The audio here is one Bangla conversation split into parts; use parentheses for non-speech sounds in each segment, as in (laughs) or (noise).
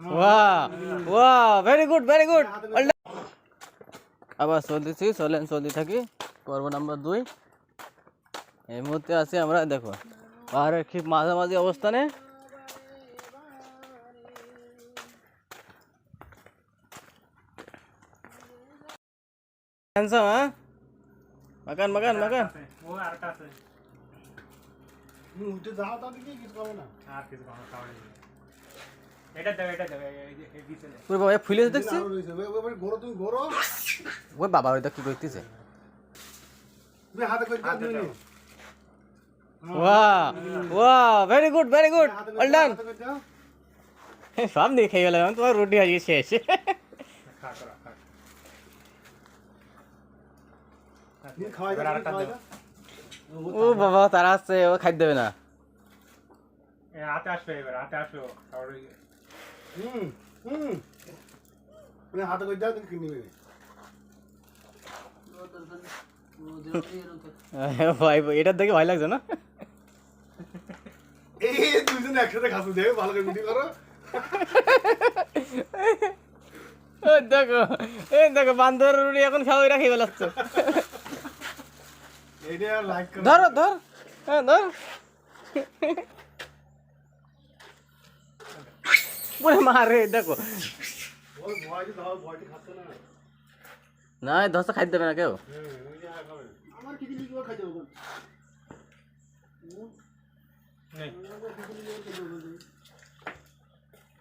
Wow wow very good very good আবার চলতেছি চলেন চলতে থাকি পর্ব নাম্বার দুই এই মুহূর্তে আছি আমরা দেখো পাহাড়ের ঠিক মাঝামাঝি অবস্থানে হ্যান্ডসাম হ্যাঁ মাকান মাকান মাকান ও আরেকটা আছে তুমি উঠে যাও তাহলে কি কিছু করবে না আর কিছু খাওয়া খাওয়া নেই এটা দেবে এটা দেবে এই যে এই বিছানে ওই বাবা ফুলে দেখছি? আরও রয়েছে ওই- ওই- ওই ঘোরো তুমি ঘোরো ওই বাবা ওইটা কি করতেছে। তুমি হাতে করে দাও তুমি wow wow very good very good well done হাতে করে দাও সব গেলাম তোমার রুটি আজকে শেষ ও বাবা তারা আসছে ও খাইতে দেবে না। হাতে আসবে এবার হাতে হুম হুম। হাতে করে দাও কিনে নেবে। (laughs) ভাই এটার দেখে ভয় লাগছে না? এই দুইজন একসাথে খাসু দেবে ভালো করে ভিডিও করো। (laughs) দেখো এই দেখো বান্দর রুটি এখন খাওয়াই রাখি বেলাচ্ছ এইটা লাইক করো। ধর ধর। হ্যাঁ ধর। বলে মারে দেখো। না না দশটা খাইতে দেবে না কেউ।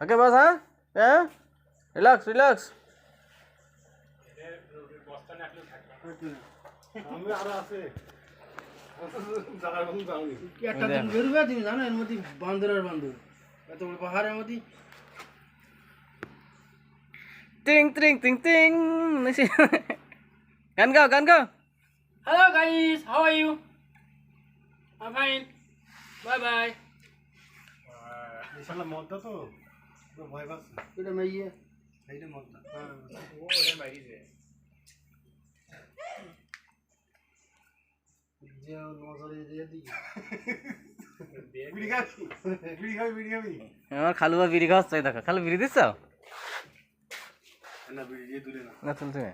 ওকে বাস হ্যাঁ? হ্যাঁ রিল্যাক্স রিল্যাক্স। আমি আরও আছে। একটা বেরোবে তুমি জানো? এর মধ্যে বান্দরের বান্দর। এত বড় পাহাড়ের মধ্যে টিং টিং টিং টিং গান গাও গান গাও hello guys how are you I fine bye bye ইনশাআল্লাহ মদটা তো ভয় পাচ্ছে এটা মাইয়ে এইটা মদটা ও ওদের বাইরে যে। নজরে দিয়ে দিই বিড়ি খাবি বিড়ি খাবি বিড়ি খাবি আমার খালুয়া বিড়ি খাওয়া চাই দেখো খালু বিড়ি দিচ্ছ না বিড়ি দিয়ে দূরে না না তুমি তুমি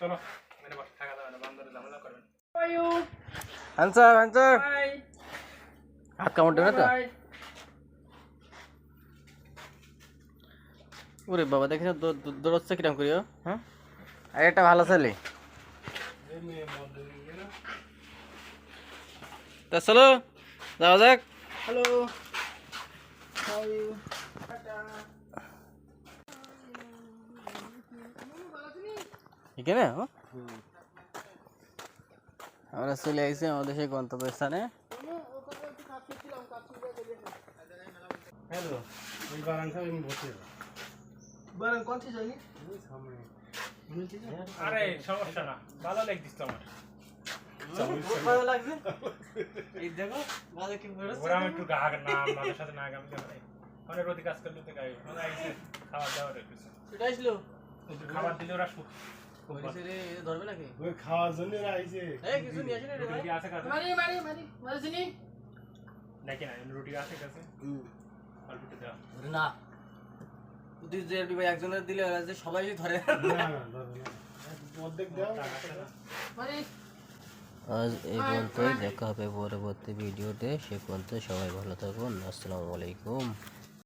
চলো মানে বসে থাকা যাবে না বান্দরে ঝামেলা করবেন how are you answer answer by হাত কামড় দেবে না তো বাই ওরে বাবা দেখি দৌড়চ্ছে কিরম করিও হ্যাঁ আর একটা ভালো ছেলে এই মেয়ে মদ দিয়ে না তা চলো যাওয়া যাক হ্যালো হাউ আর ইউ এখানে? আমরা চলে আসছি আমাদের সেই গন্তব্যস্থানে। হ্যালো ওই বারান খাবি আমি বসে বারেন কোন চीज জানি সামনে। আরে সমস্যা না। ভালো লাগ দিস আমার ভালো লাগছে। এই দেখো বাজে কি ওরা একটু গা না আমাদের সাথে না গামি কেন অনেক রোদি কাজ গাই মানে আসলো একটু খাবার দিলে ওরা সু ধরবে নাকি ওই খাওয়ার জন্য আইছে এই কিছু নিয়ে আসি রে ভাই আছে কাছে মারি মারি মারি মারি দেখি না রুটি আছে কাছে অল্প একটু দাও না তুই যে ভাই একজনের দিলে ওরা যে সবাই ধরে না না ধরবে না অর্ধেক দাও মারি আজ এই পর্যন্তই দেখা হবে পরবর্তী ভিডিওতে সে পর্যন্ত সবাই ভালো থাকুন আসসালামু আলাইকুম